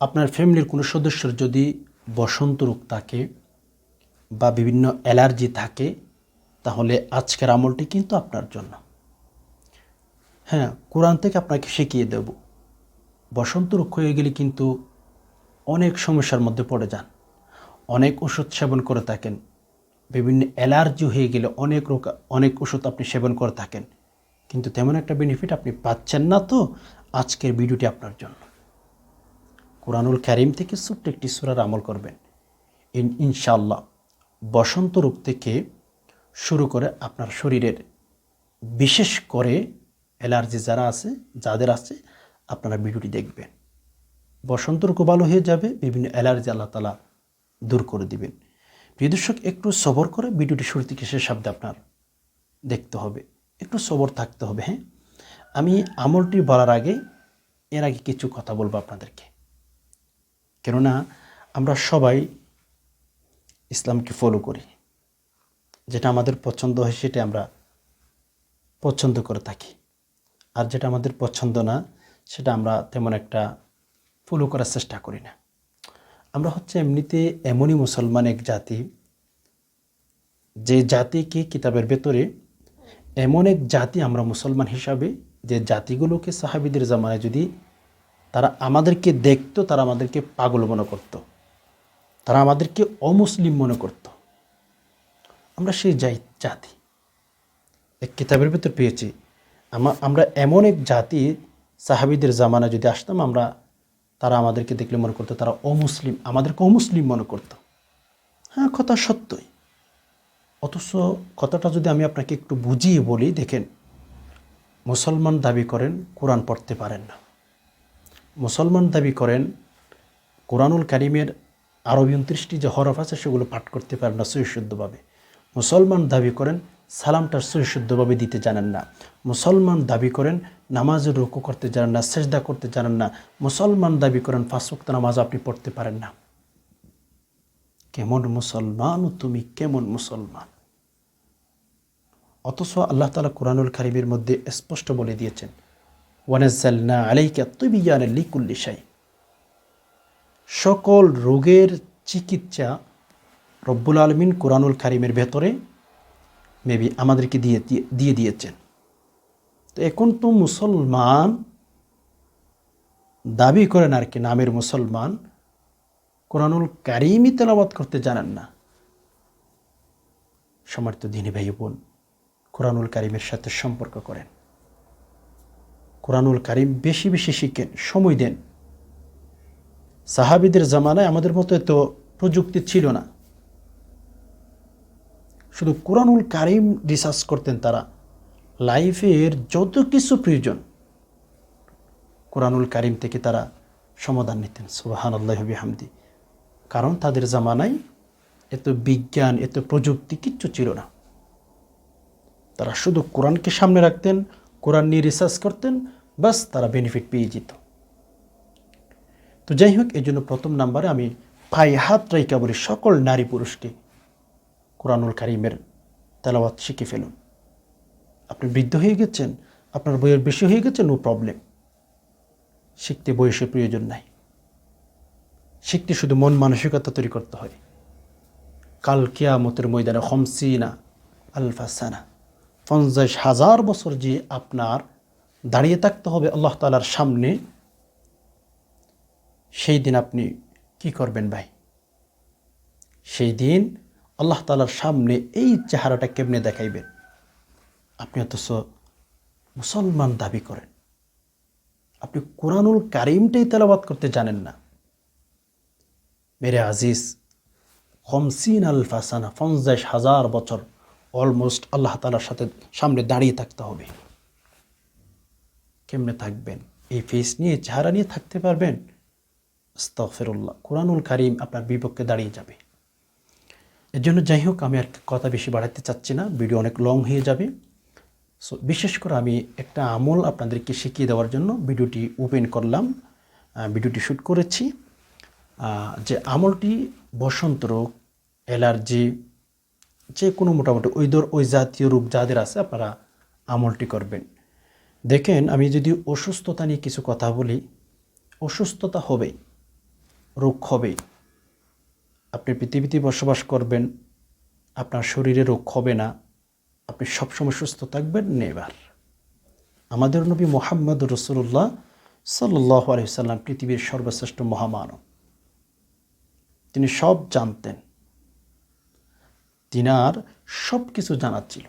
আপনার ফ্যামিলির কোনো সদস্যের যদি বসন্ত রোগ থাকে বা বিভিন্ন অ্যালার্জি থাকে, তাহলে আজকের আমলটি কিন্তু আপনার জন্য। হ্যাঁ কোরআন থেকে আপনাকে শিখিয়ে দেব। বসন্ত রোগ হয়ে গেলে কিন্তু অনেক সমস্যার মধ্যে পড়ে যান। অনেক ওষুধ সেবন করে থাকেন। বিভিন্ন অ্যালার্জি হয়ে গেলে অনেক রোগ, অনেক ওষুধ আপনি সেবন করে থাকেন। কিন্তু তেমন একটা বেনিফিট আপনি পাচ্ছেন না তো আজকের ভিডিওটি আপনার জন্য। কোরআনুল ক্যারিম থেকে ছোট্ট একটি সুরার আমল করবেন। ইন ইনশাল্লাহ বসন্ত রোগ থেকে শুরু করে আপনার শরীরের বিশেষ করে অ্যালার্জি যারা আছে, যাদের আছে, আপনারা ভিডিওটি দেখবেন। বসন্ত রোগও ভালো হয়ে যাবে, বিভিন্ন অ্যালার্জি আল্লাহ তালা দূর করে দিবেন। প্রিয় একটু সবর করে ভিডিওটি শুরু থেকে শেষ শব্দে আপনার দেখতে হবে। একটু সবর থাকতে হবে হ্যাঁ? আমি আমলটি বলার আগে এর আগে কিছু কথা বলব আপনাদেরকে। কেননা আমরা সবাই ইসলামকে ফলো করি। যেটা আমাদের পছন্দ হয় সেটা আমরা পছন্দ করে থাকি। আর যেটা আমাদের পছন্দ না, সেটা আমরা তেমন একটা ফলো করার চেষ্টা করি না। আমরা হচ্ছে এমনিতে এমনই মুসলমান এক জাতি, যে জাতিকে কিতাবের ভেতরে এমন এক জাতি আমরা মুসলমান হিসাবে, যে জাতিগুলোকে সাহাবিদের জামানায় যদি তারা আমাদেরকে দেখতো, তারা আমাদেরকে পাগল মনে করত। তারা আমাদেরকে অমুসলিম মনে করত। আমরা সেই যাই জাতি এক কিতাবের ভেতর পেয়েছি, আমা, আমরা এমন এক জাতি, সাহাবিদের জামানা যদি আসতাম, আমরা, তারা আমাদেরকে দেখলে মনে করতো তারা অমুসলিম, আমাদেরকে অমুসলিম মনে করতো হ্যাঁ কথা সত্যই অথচ কথাটা যদি আমি আপনাকে একটু বুঝিয়ে বলি, দেখেন, মুসলমান দাবি করেন, কোরআন পড়তে পারেন না মুসলমান দাবি করেন, কোরআনুল কারিমের আরবি উনত্রিশটি যে হরফ আছে, সেগুলো পাঠ করতে পারেন না সহিশুদ্ধভাবে মুসলমান দাবি করেন, সালামটা সহিশুদ্ধভাবে দিতে জানেন না। মুসলমান দাবি করেন, নামাজের রুকু করতে জানেন না, সেজদা করতে জানেন না। মুসলমান দাবি করেন ফাঁসুক্ত নামাজ আপনি পড়তে পারেন না। কেমন মুসলমান, তুমি কেমন মুসলমান? অথচ আল্লাহ তালা কোরআনুল কারিমের মধ্যে স্পষ্ট বলে দিয়েছেন ওয়ানাজ্জালনা আলাইকা তুবিয়ান লিকুল্লি শাই। সকল রোগের চিকিৎসা রব্বুল আলমিন কোরআনুল কারিমের ভেতরে মেবি আমাদেরকে দিয়ে দিয়ে দিয়েছেন। তো এখন তো মুসলমান দাবি করেন আর কি নামের মুসলমান কোরআনুল কারিমই তেলাবাদ করতে জানেন না। সমর্থ দিনী ভাই বোন, কোরআনুল কারিমের সাথে সম্পর্ক করেন। কোরআনুল কারিম বেশি বেশি শিখেন, সময় দেন। সাহাবিদের জামানায় আমাদের মতো এত প্রযুক্তি ছিল না। শুধু কোরআনুল কারিম রিসার্চ করতেন তারা। লাইফের যত কিছু প্রয়োজন, কোরআনুল কারিম থেকে তারা সমাধান নিতেন সুবাহান আল্লাহবি হামদি কারণ তাদের জামানায় এত বিজ্ঞান, এত প্রযুক্তি কিচ্ছু ছিল না। তারা শুধু কোরআনকে সামনে রাখতেন, কোরআন নিয়ে রিসার্চ করতেন বাস তারা বেনিফিট পেয়ে যেত। তো যাই হোক, এই জন্য প্রথম নাম্বারে আমি পায়ে হাত রাইকা বলি সকল নারী পুরুষকে কোরআনুল কারিমের তেলাওয়াত শিখে ফেলুন। আপনি বৃদ্ধ হয়ে গেছেন, আপনার বইয়ের বেশি হয়ে গেছে নো প্রবলেম শিখতে বয়সের প্রয়োজন নাই। শিখতে শুধু মন মানসিকতা তৈরি করতে হয়। কাল কিয়ামতের ময়দানে হমসিনা আলফাসানা, পঞ্চাশ হাজার বছর যে আপনার দাঁড়িয়ে থাকতে হবে আল্লাহ তালার সামনে। সেই দিন আপনি কি করবেন ভাই? সেই দিন আল্লাহ তালার সামনে এই চেহারাটা কেমনে দেখাইবেন? আপনি অথচ মুসলমান দাবি করেন। আপনি কোরআনুল কারিমটাই তেলাবাদ করতে জানেন না। মেরে আজিজ হমসিন আল ফাসানা, পঞ্চাশ হাজার বছর অলমোস্ট আল্লাহ তালার সাথে সামনে দাঁড়িয়ে থাকতে হবে। কেমনে থাকবেন? এই ফেস নিয়ে, চেহারা নিয়ে থাকতে পারবেন? আস্তফেরুল্লাহ কোরআনুল কারিম আপনার বিপক্ষে দাঁড়িয়ে যাবে। এর জন্য যাই হোক, আমি আর কথা বেশি বাড়াতে চাচ্ছি না। ভিডিও অনেক লং হয়ে যাবে। সো বিশেষ করে আমি একটা আমল আপনাদেরকে শিখিয়ে দেওয়ার জন্য ভিডিওটি ওপেন করলাম। ভিডিওটি শ্যুট করেছি। যে আমলটি বসন্ত রোগ অ্যালার্জি যে কোনো মোটামুটি ওই ওই জাতীয় রোগ যাদের আছে, আপনারা আমলটি করবেন। দেখেন, আমি যদি অসুস্থতা নিয়ে কিছু কথা বলি, অসুস্থতা হবে, রোগ হবে। আপনি পৃথিবীতে বসবাস করবেন, আপনার শরীরে রোগ হবে না, আপনি সবসময় সুস্থ থাকবেন, নেবার। আমাদের নবী মোহাম্মদ রসুল্লাহ সাল্লাহ আলহিসাল্লাম পৃথিবীর সর্বশ্রেষ্ঠ মহামানব। তিনি সব জানতেন। তিনার সব কিছু জানার ছিল।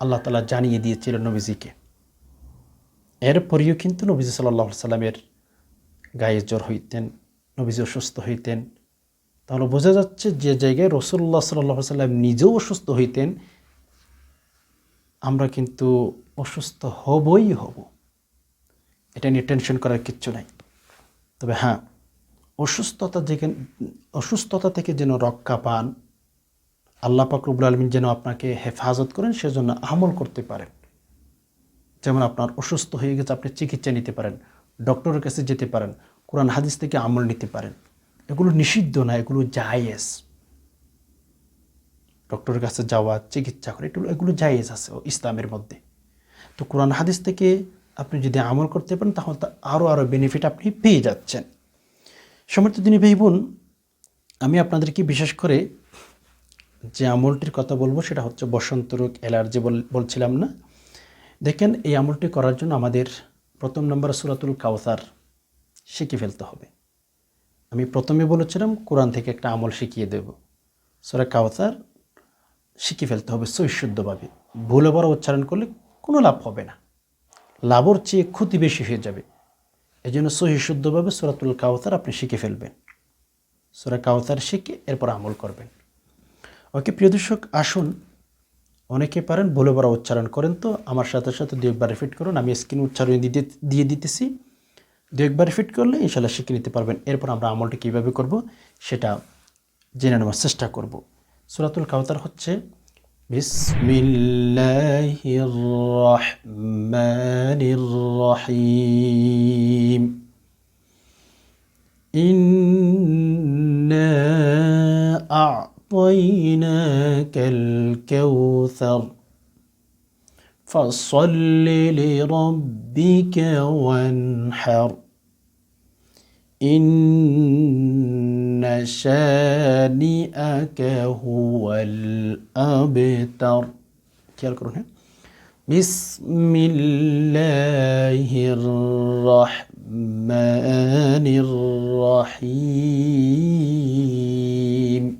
আল্লাহ তালা জানিয়ে দিয়েছিলেন নবীজিকে। এরপরেও কিন্তু নবীজি সাল্লাহ সাল্লামের গায়ে জ্বর হইতেন, নবীজি অসুস্থ হইতেন। তাহলে বোঝা যাচ্ছে যে জায়গায় রসুল্লাহ সাল্লাহ সাল্লাম নিজেও অসুস্থ হইতেন, আমরা কিন্তু অসুস্থ হবই হব। এটা নিয়ে টেনশন করার কিচ্ছু নাই। তবে হ্যাঁ অসুস্থতা যেখানে অসুস্থতা থেকে যেন রক্ষা পান, আল্লাহ পাকরুবুল আলমিন যেন আপনাকে হেফাজত করেন, সেজন্য আমল করতে পারেন। যেমন আপনার অসুস্থ হয়ে গেছে, আপনি চিকিৎসা নিতে পারেন ডক্টরের কাছে যেতে পারেন, কোরআন হাদিস থেকে আমল নিতে পারেন। এগুলো নিষিদ্ধ না, এগুলো জায়েজ। ডক্টরের কাছে যাওয়া, চিকিৎসা করে, এগুলো এগুলো জায়েজ আছে ইসলামের মধ্যে। তো কোরআন হাদিস থেকে আপনি যদি আমল করতে পারেন, তাহলে আরও আরও বেনিফিট আপনি পেয়ে যাচ্ছেন। সমর্থ দিনী ভাই বোন, আমি আপনাদেরকে বিশেষ করে যে আমলটির কথা বলব, সেটা হচ্ছে বসন্ত রোগ অ্যালার্জি বলছিলাম না? দেখেন, এই আমলটি করার জন্য আমাদের প্রথম নম্বর সুরাতুল কাউসার শিখে ফেলতে হবে। আমি প্রথমে বলেছিলাম, কোরআন থেকে একটা আমল শিখিয়ে দেব। সুরা কাউসার শিখে ফেলতে হবে সৈশুদ্ধভাবে ভুল আবার উচ্চারণ করলে কোনো লাভ হবে না। লাভর চেয়ে ক্ষতি বেশি হয়ে যাবে। এই জন্য সহিশুদ্ধভাবে সুরাতুল কাউসার আপনি শিখে ফেলবেন। সুরা কাউসার শিখে এরপর আমল করবেন। ওকে, প্রিয় দর্শক, আসুন অনেকে পারেন, বলে বড় উচ্চারণ করেন। তো আমার সাথে সাথে দু একবার রিপিট করুন, আমি স্ক্রিন উচ্চারণ দিতে, দিয়ে দিতেছি। দু একবার রিপিট করলে ইনশাল্লাহ শিখে নিতে পারবেন। এরপর আমরা আমলটা কীভাবে করব সেটা জেনে নেওয়ার চেষ্টা করব। সুরাতুল কাউতার হচ্ছে বিসমিল্লাহির রহিম ইন্না أعطيناك الكوثر. فصل لربك وانحر. إن شانئك هو الأبتر. بسم الله الرحمن الرحيم.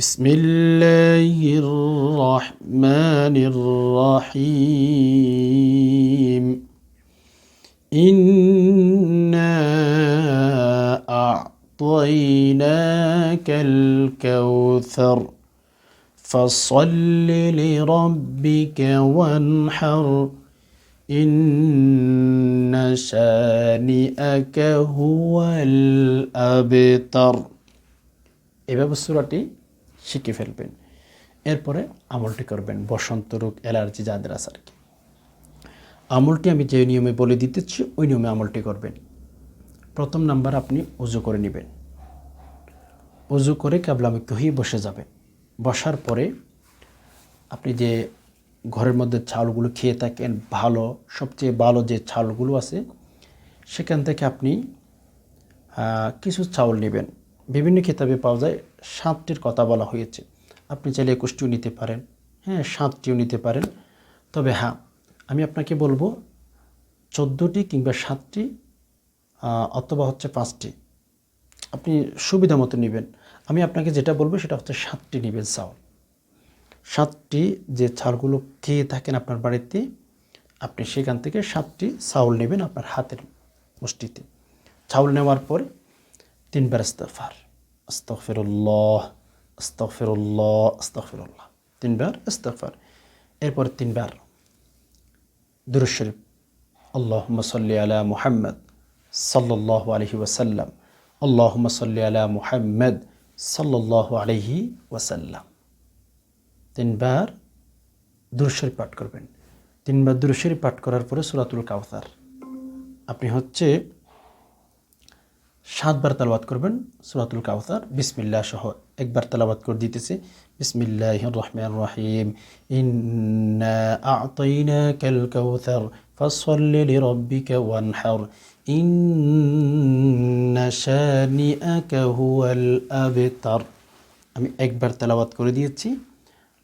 بسم الله الرحمن الرحيم إنا أعطيناك الكوثر فصل لربك وانحر إن شانئك هو الأبتر এভাবে সুরাটি শিখে ফেলবেন। এরপরে আমলটি করবেন। বসন্ত রোগ, অ্যালার্জি যাদের আছে আর কি আমলটি আমি যে নিয়মে বলে দিতেছি, ওই নিয়মে আমলটি করবেন। প্রথম নাম্বার আপনি উজু করে নেবেন। উজু করে কাবলামুক্ত হয়ে বসে যাবেন। বসার পরে আপনি যে ঘরের মধ্যে চাউলগুলো খেয়ে থাকেন, ভালো, সবচেয়ে ভালো যে চাউলগুলো আছে, সেখান থেকে আপনি কিছু চাউল নেবেন। বিভিন্ন কিতাবে পাওয়া যায়, সাতটির কথা বলা হয়েছে। আপনি চাইলে একুশটিও নিতে পারেন। হ্যাঁ সাতটিও নিতে পারেন। তবে হ্যাঁ আমি আপনাকে বলব, চোদ্দোটি কিংবা সাতটি অথবা হচ্ছে পাঁচটি, আপনি সুবিধা মতো নেবেন। আমি আপনাকে যেটা বলব, সেটা হচ্ছে সাতটি নেবেন চাউল। সাতটি যে চালগুলো খেয়ে থাকেন আপনার বাড়িতে, আপনি সেখান থেকে সাতটি চাউল নেবেন আপনার হাতের মুষ্টিতে। চাউল নেওয়ার পরে তিনবার ইস্তফার আস্তফিরুল্লাহ আস্তফিরুল্লাহ আস্তফিরুল্লাহ তিনবার ইস্তফার এরপর তিনবার দুরুদ শরীফ। আল্লাহ সাল্লি আলা মুহাম্মদ সাল্লাহ আলহি ওয়াসাল্লাম। আল্লাহ মসল্লি আলা মুহাম্মদ সাল্লাহ আলহি ওয়াসাল্লাম। তিনবার দুরুশরী পাঠ করবেন। তিনবার দুরুশরী পাঠ করার পরে সুরাতুল কাউসার আপনি হচ্ছে সাতবার তালাবাত করবেন, সুরাতুল কাউসার বিসমিল্লাহ সহ একবার তালাবাত করে দিতেছে। বিসমিল্লাহ রহমান রহিম। ইন্না আতাইনাকাল কাউসার ফাসল্লি লিরাব্বিকা ওয়ানহার। ইন্না আমি একবার তেলাওয়াত করে দিয়েছি।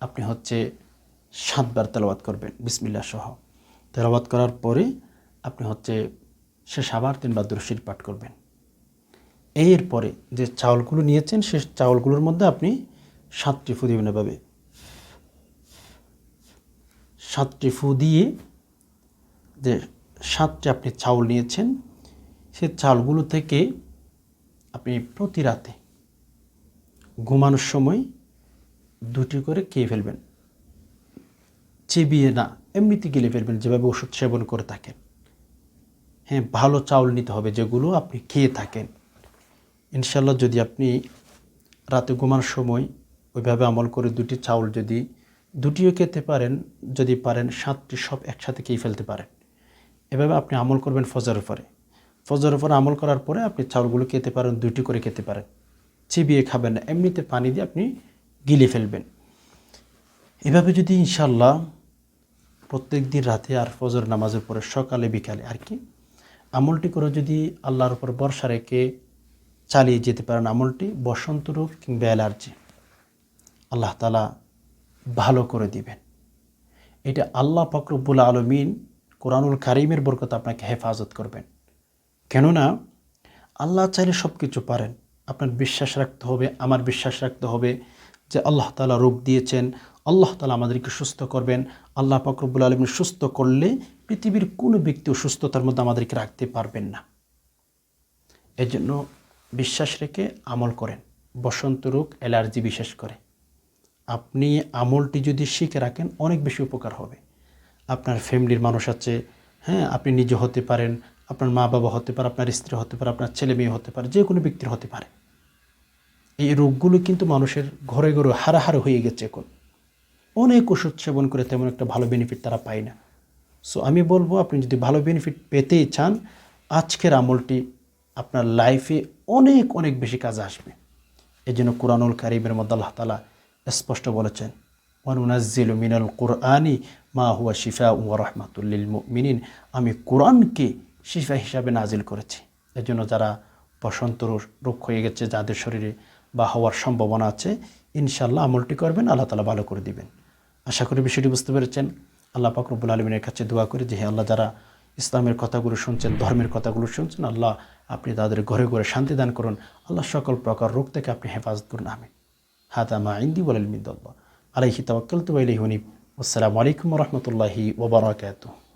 আপনি হচ্ছে সাতবার তেলাওয়াত করবেন, বিসমিল্লাহ সহ। তেলাওয়াত করার পরে আপনি হচ্ছে শেষ আবার তিনবার দুরশির পাঠ করবেন। এরপরে যে চাউলগুলো নিয়েছেন, সে চাউলগুলোর মধ্যে আপনি সাতটি ফু দিবেন এভাবে সাতটি ফু দিয়ে যে সাতটি আপনি চাউল নিয়েছেন, সে চাউলগুলো থেকে আপনি প্রতি রাতে ঘুমানোর সময় দুটি করে খেয়ে ফেলবেন। চিবিয়ে না, এমনিতে গেলে ফেলবেন, যেভাবে ওষুধ সেবন করে থাকেন। হ্যাঁ ভালো চাউল নিতে হবে যেগুলো আপনি খেয়ে থাকেন। ইনশাল্লাহ যদি আপনি রাতে ঘুমানোর সময় ওইভাবে আমল করে দুটি চাউল যদি দুটিও খেতে পারেন, যদি পারেন সাতটি সব একসাথে খেয়ে ফেলতে পারেন। এভাবে আপনি আমল করবেন ফজরের পরে। ফজরের পরে আমল করার পরে আপনি চাউলগুলো খেতে পারেন দুটি করে খেতে পারেন। চিবিয়ে খাবেন না, এমনিতে পানি দিয়ে আপনি গিলে ফেলবেন। এভাবে যদি ইনশাল্লাহ প্রত্যেক দিন রাতে আর ফজর নামাজের পরে সকালে, বিকালে আর কি আমলটি করে যদি আল্লাহর উপর বর্ষা রেখে চালিয়ে যেতে পারেন আমলটি, বসন্ত রোগ কিংবা অ্যালার্জি। আল্লাহ তালা ভালো করে দিবেন। এটা আল্লাহ ফকরবুল আলমিন কোরআনুল কারিমের বরকত আপনাকে হেফাজত করবেন। কেননা আল্লাহ চাইলে সব কিছু পারেন। আপনার বিশ্বাস রাখতে হবে, আমার বিশ্বাস রাখতে হবে যে আল্লাহ তালা রোগ দিয়েছেন, আল্লাহ তালা আমাদেরকে সুস্থ করবেন। আল্লাহ ফকরবুল আলমিন সুস্থ করলে পৃথিবীর কোনো ব্যক্তি অসুস্থতার মধ্যে আমাদেরকে রাখতে পারবেন না। এজন্য বিশ্বাস রেখে আমল করেন। বসন্ত রোগ অ্যালার্জি বিশেষ করে। আপনি আমলটি যদি শিখে রাখেন, অনেক বেশি উপকার হবে। আপনার ফ্যামিলির মানুষ আছে হ্যাঁ আপনি নিজে হতে পারেন, আপনার মা বাবা হতে পারে, আপনার স্ত্রী হতে পারে, আপনার ছেলে মেয়ে হতে পারে, যে কোনো ব্যক্তির হতে পারে। এই রোগগুলো কিন্তু মানুষের ঘরে ঘরে হারাহারে হয়ে গেছে এখন। অনেক ওষুধ সেবন করে তেমন একটা ভালো বেনিফিট তারা পায় না। সো আমি বলব, আপনি যদি ভালো বেনিফিট পেতেই চান, আজকের আমলটি আপনার লাইফে অনেক অনেক বেশি কাজে আসবে। এই জন্য কোরআনুল কারিমের মধ্যে আল্লাহ তালা স্পষ্ট বলেছেন ওয়ানুনাজিল মিনাল কোরআনি মা হুয়া শিফা ও রহমাতুল্লিল মিনিন আমি কোরআনকে শিফা হিসাবে নাজিল করেছি। এর জন্য যারা বসন্ত রোগ হয়ে গেছে, যাদের শরীরে বা হওয়ার সম্ভাবনা আছে ইনশাল্লাহ আমলটি করবেন, আল্লাহ তালা ভালো করে দিবেন। আশা করি বিষয়টি বুঝতে পেরেছেন। আল্লাহ পাকরবুল আলমিনের কাছে দোয়া করে যে, হে আল্লাহ, যারা ইসলামের কথাগুলো শুনছেন, ধর্মের কথাগুলো শুনছেন, আল্লাহ আপনি তাদের ঘরে ঘরে শান্তি দান করুন। আল্লাহ সকল প্রকার রোগ থেকে আপনি হেফাজত করুন আমি হাতামা ইন্দি বলেন মিদ্দাল্লাহ আলাইহি তাওয়াক্কাল তু আলাইহি হুনিব আসসালামু আলাইকুম রহমতুল্লাহি ওবরাকাতুহ